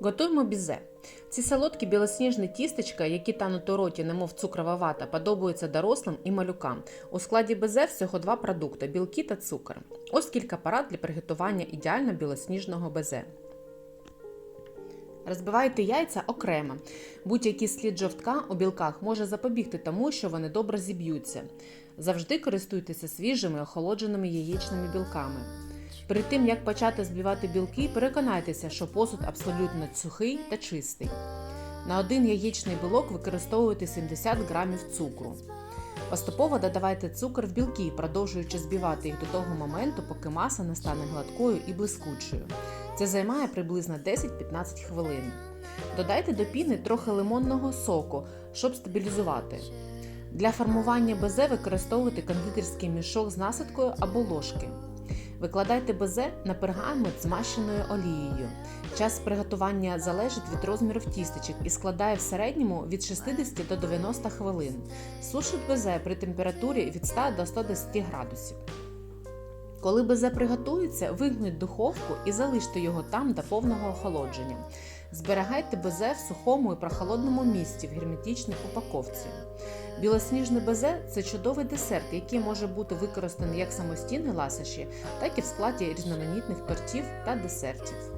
Готуємо бізе. Ці солодкі білосніжні тістечка, які тануть у роті, немов цукрова вата, подобаються дорослим і малюкам. У складі безе всього два продукти білки та цукор. Ось кілька порад для приготування ідеально білосніжного безе. Розбивайте яйця окремо. Будь-який слід жовтка у білках може запобігти тому, що вони добре зіб'ються. Завжди користуйтеся свіжими охолодженими яєчними білками. Перед тим як почати збивати білки, переконайтеся, що посуд абсолютно сухий та чистий. На один яєчний білок використовуйте 70 грамів цукру. Поступово додавайте цукор в білки, продовжуючи збивати їх до того моменту, поки маса не стане гладкою і блискучою. Це займає приблизно 10-15 хвилин. Додайте до піни трохи лимонного соку, щоб стабілізувати. Для формування безе використовуйте кондитерський мішок з насадкою або ложки. Викладайте безе на пергамент змащеною олією. Час приготування залежить від розмірів тістечок і складає в середньому від 60 до 90 хвилин. Сушіть безе при температурі від 100 до 110 градусів. Коли безе приготується, вигніть духовку і залиште його там до повного охолодження. Зберігайте безе в сухому і прохолодному місці в герметичній упаковці. Білосніжне безе це чудовий десерт, який може бути використаний як самостійні ласощі, так і в складі різноманітних тортів та десертів.